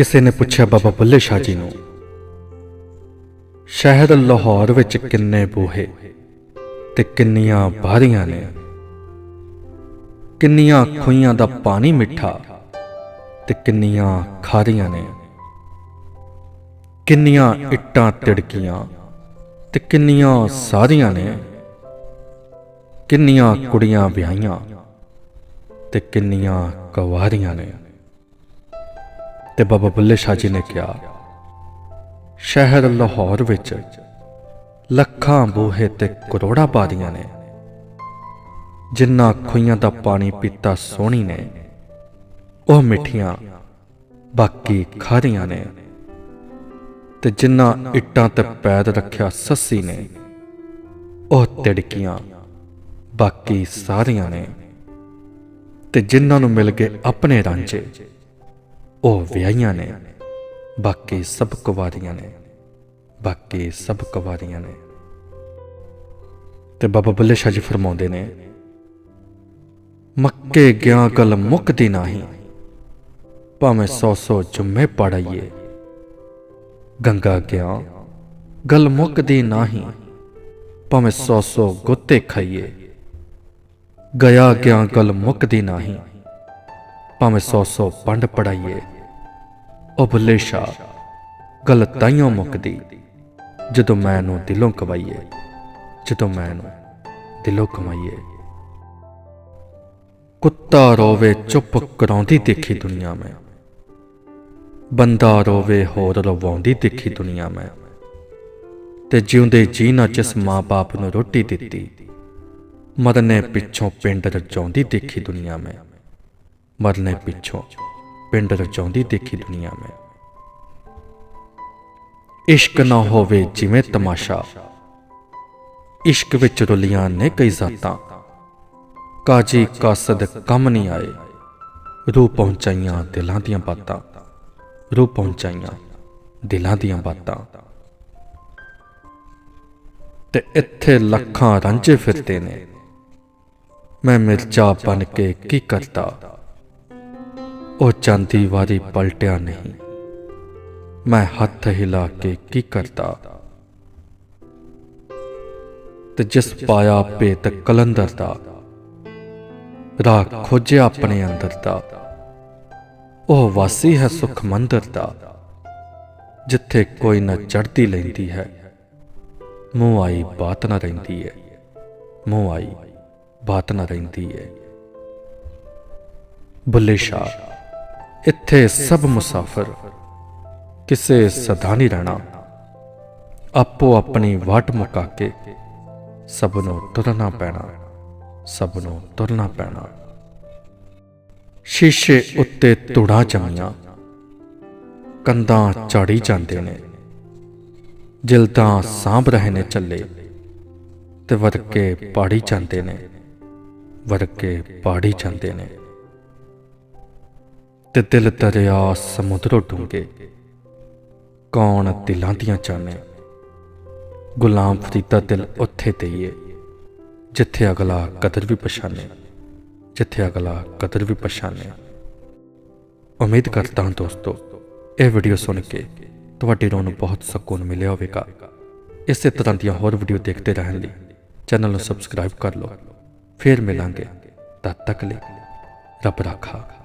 ਕਿਸੇ ਨੇ ਪੁੱਛਿਆ, ਬਾਬਾ ਬੁੱਲੇ ਸ਼ਾਹ ਜੀ ਨੂੰ ਸ਼ਹਿਰ ਲਾਹੌਰ ਵਿੱਚ ਕਿੰਨੇ ਬੂਹੇ ਤੇ ਕਿੰਨੀਆਂ ਬਾਰੀਆਂ ਨੇ, ਕਿੰਨੀਆਂ ਖੂਹਾਂ ਦਾ ਪਾਣੀ ਮਿੱਠਾ ਤੇ ਕਿੰਨੀਆਂ ਖਾਰੀਆਂ ਨੇ, ਕਿੰਨੀਆਂ ਇੱਟਾਂ ਤਿੜਕੀਆਂ ਤੇ ਕਿੰਨੀਆਂ ਸਾਰੀਆਂ ਨੇ, ਕਿੰਨੀਆਂ ਕੁੜੀਆਂ ਵਿਆਹੀਆਂ ਤੇ ਕਿੰਨੀਆਂ ਕਵਾਰੀਆਂ ਨੇ। ਤੇ ਬਾਬਾ ਬੁੱਲੇ ਸ਼ਾਹ ਜੀ ਨੇ ਕਿਹਾ, ਸ਼ਹਿਰ ਲਾਹੌਰ ਵਿੱਚ ਲੱਖਾਂ ਬੂਹੇ ਤੇ ਕਰੋੜਾਂ ਬਾਰੀਆਂ ਨੇ। ਜਿੰਨਾ ਖੁਈਆਂ ਦਾ ਪਾਣੀ ਪੀਤਾ ਸੋਹਣੀ ਨੇ, ਉਹ ਮਿੱਠੀਆਂ ਬਾਕੀ ਖਾਰੀਆਂ ਨੇ। ਤੇ ਜਿੰਨਾ ਇੱਟਾਂ ਤੇ ਪੈਰ ਰੱਖਿਆ ਸੱਸੀ ਨੇ, ਉਹ ਤਿੜਕੀਆਂ ਬਾਕੀ ਸਾਰੀਆਂ ਨੇ। ਤੇ ਜਿਨ੍ਹਾਂ ਨੂੰ ਮਿਲ ਗਏ ਆਪਣੇ ਰਾਂਝੇ ਉਹ ਵਿਆਹੀਆਂ ਨੇ, ਬਾਕੀ ਸਭ ਕੁਵਾਰੀਆਂ ਨੇ, ਬਾਕੀ ਸਭ ਕੁਵਾਰੀਆਂ ਨੇ। ਤੇ ਬਾਬਾ ਬੱਲੇ ਸ਼ਾਹ ਜੀ ਫਰਮਾਉਂਦੇ ਨੇ, ਮੱਕੇ ਗਿਆ ਗਲ ਮੁੱਕਦੀ ਨਹੀਂ, ਭਾਵੇਂ ਸੌ ਸੌ ਜੁਮੇ ਪੜਾਈਏ ਗੰਗਾ ਗਿਆ, ਗਲ ਮੁੱਕਦੀ ਨਹੀਂ, ਭਾਵੇਂ ਸੌ ਸੌ ਗੁੱਤੇ ਖਾਈਏ। ਗਿਆ ਗਿਆ ਗਲ ਮੁੱਕਦੀ ਨਹੀਂ। ਭਾਵੇਂ ਸੌ ਸੌ ਪੰਡ ਪੜਾਈਏ। ਉਹ ਬੁੱਲੇ ਸ਼ਾਹ ਗੱਲ ਤਾਈਓ ਮੁੱਕਦੀ, ਜਦੋਂ ਮੈਂ ਨੂੰ ਦਿਲੋਂ ਕਵਾਈਏ, ਜਦੋਂ ਮੈਂ ਨੂੰ ਦਿਲੋਂ ਕਮਾਈਏ। ਕੁੱਤਾ ਰੋਵੇ ਚੁੱਪ ਕਰਾਉਂਦੀ ਦੇਖੀ ਦੁਨੀਆ ਮੈਂ। ਬੰਦਾ ਰੋਵੇ ਹੋਰ ਰਵਾਉਂਦੀ ਦੇਖੀ ਦੁਨੀਆ ਮੈਂ। ਤੇ ਜਿਉਂਦੇ ਜੀ ਨਾ ਜਿਸ ਮਾਂ-ਬਾਪ ਨੂੰ ਰੋਟੀ ਦਿੱਤੀ ਮਦਨੇ ਪਿੱਛੋਂ ਪਿੰਡ ਰਚਾਉਂਦੀ ਦੇਖੀ ਦੁਨੀਆ ਮੈਂ। ਮਰਨੇ ਪਿੱਛੋਂ ਪਿੰਡ ਰਚਾਉਂਦੀ ਦੇਖੀ ਦੁਨੀਆ ਮੈਂ। ਇਸ਼ਕ ਨਾ ਹੋਵੇ ਜਿਵੇਂ ਤਮਾਸ਼ਾ। ਇਸ਼ਕ ਵਿੱਚ ਰੁਲੀਆਂ ਨੇ ਕਈ ਜ਼ਾਤਾਂ। ਕਾਜੀ ਕਾਸਦ ਕੰਮ ਨਹੀਂ ਆਏ। ਰੂਹ ਪਹੁੰਚਾਈਆਂ ਦਿਲਾਂ ਦੀਆਂ ਬਾਤਾਂ। ਰੂਹ ਪਹੁੰਚਾਈਆਂ ਦਿਲਾਂ ਦੀਆਂ ਬਾਤਾਂ। ਤੇ ਇੱਥੇ ਲੱਖਾਂ ਰਾਂਝੇ ਫਿਰਦੇ ਨੇ। ਮੈਂ ਮਿਰਚਾ ਬਣ ਕੇ ਕੀ ਕਰਦਾ? ਉਹ ਚਾਂਦੀ ਵਾਰੀ ਪਲਟਿਆ ਨਹੀਂ। ਮੈਂ ਹੱਥ ਹਿਲਾ ਕੇ ਕੀ ਕਰਦਾ? ਤੇ ਜਿਸ ਪਾਇਆ ਪੇਤ ਕਲੰਦਰ ਦਾ, ਰਾਹ ਖੋਜਿਆ ਆਪਣੇ ਅੰਦਰ ਦਾ, ਉਹ ਵਾਸੀ ਹੈ ਸੁਖ ਮੰਦਰ ਦਾ, ਜਿੱਥੇ ਕੋਈ ਨਾ ਚੜਦੀ ਲੈਂਦੀ ਹੈ। ਮੂੰਹ ਆਈ ਬਾਤ ਨਾ ਰਹਿੰਦੀ ਹੈ ਮੂੰਹ ਆਈ ਬਾਤ ਨਾ ਰਹਿੰਦੀ ਹੈ ਬੁੱਲੇ ਸ਼ਾਹ। ਇੱਥੇ ਸਭ ਮੁਸਾਫਰ, ਕਿਸੇ ਸਦਾ ਨਹੀਂ ਰਹਿਣਾ। ਆਪੋ ਆਪਣੀ ਵਾਟ ਮੁਕਾ ਕੇ ਸਭ ਨੂੰ ਤੁਰਨਾ ਪੈਣਾ ਸਭ ਨੂੰ ਤੁਰਨਾ ਪੈਣਾ। ਸ਼ੀਸ਼ੇ ਉੱਤੇ ਧੂੜਾ ਜਮੀਆਂ, ਕੰਧਾਂ ਝਾੜੀ ਜਾਂਦੇ ਨੇ। ਜਿਲਦਾਂ ਸਾਂਭ ਰਹੇ ਨੇ ਚੱਲੇ ਤੇ ਵਰਕੇ ਪਾੜੀ ਜਾਂਦੇ ਨੇ ਵਰਕੇ ਪਾੜੀ ਜਾਂਦੇ ਨੇ। ਤੇ ਦਿਲ ਦਰਿਆ ਸਮੁੰਦਰੋਂ ਡੂੰਘੇ। ਕੌਣ ਦਿਲਾਂ ਦੀਆਂ ਚਾਨੇ ਗੁਲਾਮ ਫਰੀਦਾ ਦਿਲ ਉੱਥੇ ਤਈਏ ਜਿੱਥੇ ਅਗਲਾ ਕਦਰ ਵੀ ਪਛਾਣੇ, ਜਿੱਥੇ ਅਗਲਾ ਕਦਰ ਵੀ ਪਛਾਣੇ। ਉਮੀਦ ਕਰਦਾ ਹਾਂ ਦੋਸਤੋ, ਇਹ ਵੀਡੀਓ ਸੁਣ ਕੇ ਤੁਹਾਡੇ ਰੂਹ ਨੂੰ ਬਹੁਤ ਸਕੂਨ ਮਿਲਿਆ ਹੋਵੇਗਾ। ਇਸੇ ਤਰ੍ਹਾਂ ਦੀਆਂ ਹੋਰ ਵੀਡੀਓ ਦੇਖਦੇ ਰਹਿਣ ਲਈ ਚੈਨਲ ਨੂੰ ਸਬਸਕ੍ਰਾਈਬ ਕਰ ਲਓ। ਫਿਰ ਮਿਲਾਂਗੇ। ਤਦ ਤੱਕ ਲਈ ਰੱਬ ਰਾਖਾ।